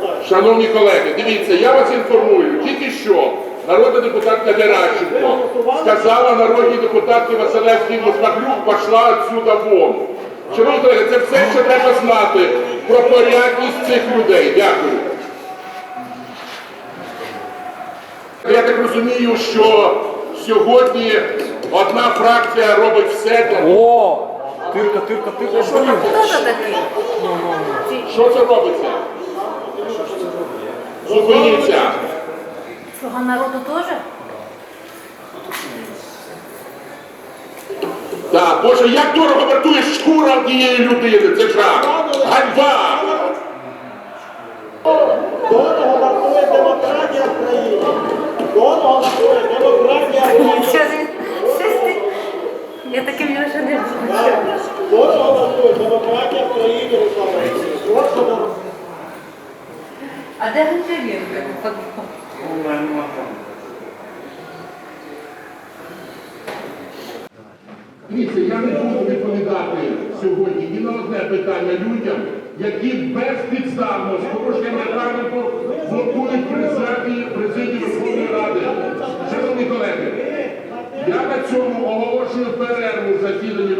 Так. Шановні колеги, дивіться, я вас інформую. Тільки що народна депутатка Геращенко сказала народній депутатці Василевській Мосмаклюк, пішла отсюда вон. Шановні колеги, це все, що треба знати про порядність цих людей. Дякую. Я так розумію, що сьогодні одна фракція робить все для О! Тирка, тирка, тирка. Хто це такий? що це робиться? Зупиніться. Слуга народу теж? Так, Боже, як дорого вартує шкура однієї людини, це жах. Ганьба! Дорого вартує демократія в країні. Дорого вартує демократія в країні. Що ти? Щось ти? Таким не демократія в країні, я не буду відповідати сьогодні ні на одне питання людям, які безпідставно з порушенням регламенту блокують президії президії Верховної Ради. Шановні колеги, я на цьому оголошую перерву в засіданні